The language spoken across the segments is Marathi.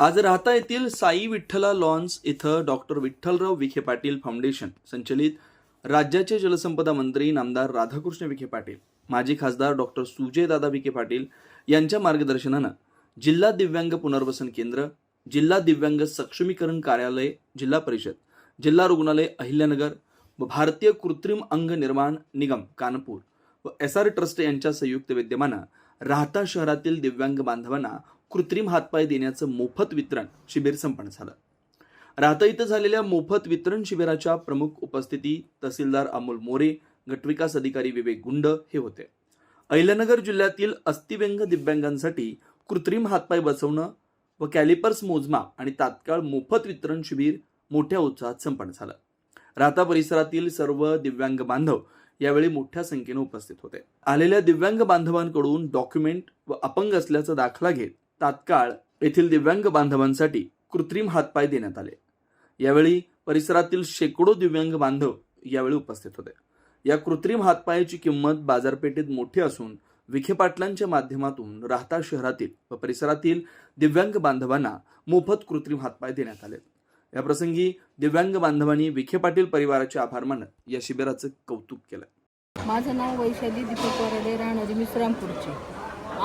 आज राहता येथील साई विठ्ठला लॉन्स इथं डॉक्टर विठ्ठलराव विखे पाटील फाउंडेशन संचलित राज्याचे जलसंपदा मंत्री नामदार राधाकृष्ण विखे पाटील माजी खासदार डॉक्टर सुजयदादा विखे पाटील यांच्या मार्गदर्शनानं जिल्हा दिव्यांग पुनर्वसन केंद्र जिल्हा दिव्यांग सक्षमीकरण कार्यालय जिल्हा परिषद जिल्हा रुग्णालय अहिल्यानगर व भारतीय कृत्रिम अंग निर्माण निगम कानपूर व एस आर ट्रस्ट यांच्या संयुक्त विद्यमानं राहता शहरातील दिव्यांग बांधवांना कृत्रिम हातपाय देण्याचं मोफत वितरण शिबिर संपन्न झालं. राहता इथं झालेल्या मोफत वितरण शिबिराच्या प्रमुख उपस्थिती तहसीलदार अमोल मोरे गटविकास अधिकारी विवेक गुंड हे होते. अहिल्यानगर जिल्ह्यातील अस्थिव्यंग दिव्यांगांसाठी कृत्रिम हातपाय बसवणं व कॅलिपर्स मोजमाप आणि तात्काळ मोफत वितरण शिबिर मोठ्या उत्साहात संपन्न झालं. राहता परिसरातील सर्व दिव्यांग बांधव यावेळी मोठ्या संख्येने उपस्थित होते. आलेल्या दिव्यांग बांधवांकडून डॉक्युमेंट व अपंग असल्याचा दाखला घेत तात्काळ येथील दिव्यांग बांधवांसाठी कृत्रिम हातपाय देण्यात आले. यावेळी परिसरातील शेकडो दिव्यांग बांधव यावेळी उपस्थित होते. या कृत्रिम हातपायाची किंमत बाजारपेठेत मोठी असून विखे पाटलांच्या माध्यमातून राहता शहरातील व परिसरातील दिव्यांग बांधवांना मोफत कृत्रिम हातपाय देण्यात आले. या प्रसंगी दिव्यांग बांधवांनी विखे पाटील परिवाराचे आभार मानत या शिबिराचं कौतुक केलं. माझं नाव वैशाली दीपक वरडे राहणारी मिश्रामपूरची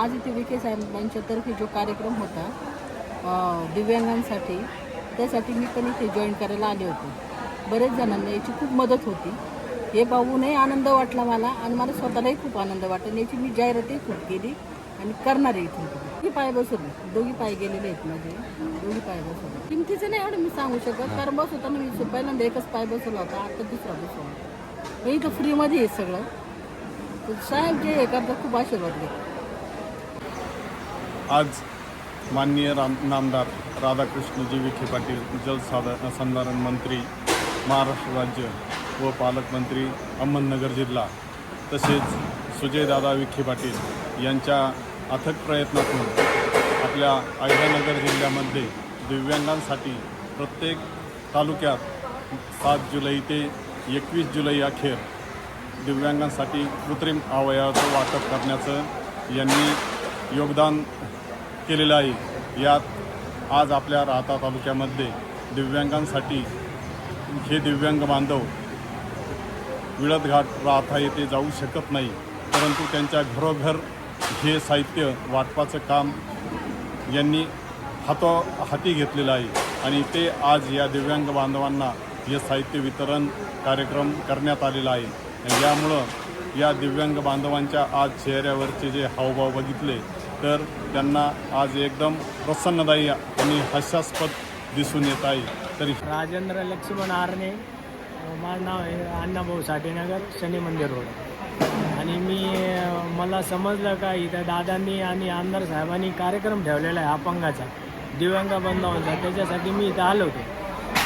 आज इथे विखे साहेबांच्या तर्फे जो कार्यक्रम होता दिव्यांगांसाठी त्यासाठी मी पण इथे जॉईन करायला आले होते. बरेच जणांना याची खूप मदत होती. हे पाहूनही आनंद वाटला मला आणि मला स्वतःलाही खूप आनंद वाटला आणि याची मी जाहिरातही खूप केली आणि करणार आहे इथून. दोघी पाय बसवले. दोघी पाय गेलेले आहेत माझे. दोघी पाय बसवले. किमतीचं नाही एवढं मी सांगू शकत. कारण बसवताना मी पहिल्यांदा एकच पाय बसवला होता आता दुसरा बसवला. इथं फ्रीमध्ये आहे सगळं. साहेब जे हे करतात खूप आशीर्वाद घे आज माननीय राम नामदार राधाकृष्णजी विखे पाटील जलसाधा संधारण मंत्री महाराष्ट्र राज्य व पालकमंत्री अहमदनगर जिल्हा तसेच सुजयदादा विखे पाटील यांच्या अथक प्रयत्नातून आपल्या अहिल्यानगर जिल्ह्यामध्ये दिव्यांगांसाठी प्रत्येक तालुक्यात सात जुलै ते एकवीस जुलै अखेर दिव्यांगांसाठी कृत्रिम अवयवाचं वाटप करण्याचं यांनी योगदान केलेलं आहे. यात आज आपल्या राहता तालुक्यामध्ये दिव्यांगांसाठी हे दिव्यांग बांधव विळदघाट राहता येथे जाऊ शकत नाही परंतु त्यांच्या घरोघर हे साहित्य वाटपाचं काम यांनी हातो हाती घेतलेलं आहे आणि ते आज या दिव्यांग बांधवांना हे साहित्य वितरण कार्यक्रम करण्यात आलेला आहे. यामुळं या दिव्यांग बांधवांच्या आज चेहऱ्यावरचे जे हावभाव बघितले तर त्यांना आज एकदम प्रसन्नदायी आणि हास्यास्पद दिसून येत आहे. तरी राजेंद्र लक्ष्मण आरणे माझं नाव आहे अण्णाभाऊ साठेनगर शनी मंदिर रोड. आणि मी मला समजलं का इथं दादांनी आणि आमदार साहेबांनी कार्यक्रम ठेवलेला आहे अपंगाचा दिव्यांग बंधावांचा. त्याच्यासाठी मी इथं आलो होतो.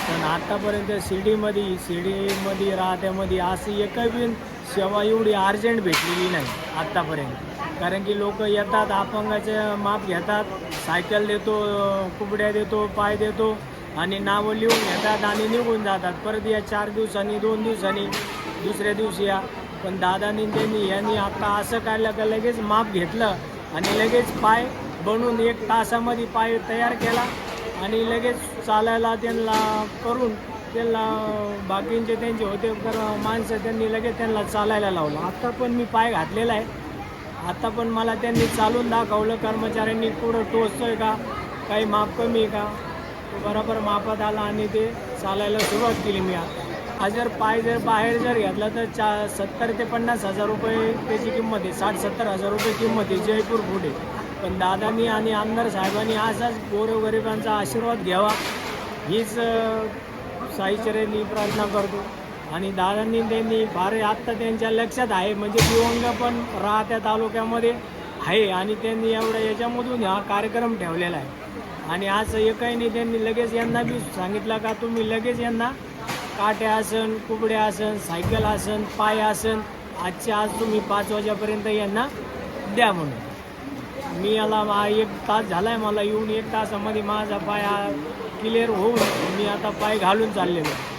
पण आत्तापर्यंत शिर्डीमध्ये शिर्डीमध्ये राहत्यामध्ये अशी एकही सेवा एवढी अर्जंट भेटलेली नाही आत्तापर्यंत कारण की लोक येतात अपंगाचे माप घेतात सायकल देतो कुबड्या देतो पाय देतो आणि नावं लिहून घेतात आणि निघून जातात. परत या चार दिवसांनी दोन दिवसांनी दुसऱ्या दिवशी या. पण दादानी त्यांनी यांनी आता असं काढलं का लगेच माप घेतलं आणि लगेच पाय बनवून एक तासामध्ये पाय तयार केला आणि लगेच चालायला त्यांना करून त्यांना बाकींचे त्यांचे होते तर माणसं त्यांनी लगेच त्यांना चालायला लावलं. आता पण मी पाय घातलेला आहे. आता पण मला त्यांनी चालून दाखवलं कर्मचाऱ्यांनी पुढं टोचतोय का? काही माप कमी आहे का? तो बरोबर मापात आला आणि ते चालायला सुरुवात केली मी आता. हा जर पाय जर बाहेर जर घेतला तर चा सत्तर ते पन्नास हजार रुपये त्याची किंमत आहे. साठ सत्तर हजार रुपये किंमत आहे जयपूर पुढे. पण दादानी आणि आमदार साहेबांनी असाच गोरगरिबांचा आशीर्वाद घ्यावा हीच साईचरेनी प्रार्थना करतो. आणि दादांनी त्यांनी फार आत्ता त्यांच्या लक्षात आहे. म्हणजे दिवंग पण राहत्या तालुक्यामध्ये आहे आणि त्यांनी एवढ्या याच्यामधून हा कार्यक्रम ठेवलेला आहे. आणि आज एकही नाही त्यांनी लगेच यांना बी सांगितलं का तुम्ही लगेच यांना काटे आसन कुबडे आसन सायकल आसन पाय आसन आजच्या आज तुम्ही पाच वाजेपर्यंत यांना द्या म्हणून. मी याला मा- एक तास झाला आहे मला येऊन एक तासामध्ये माझा पाय क्लिअर होऊन मी आता पाय घालून चाललेलो आहे.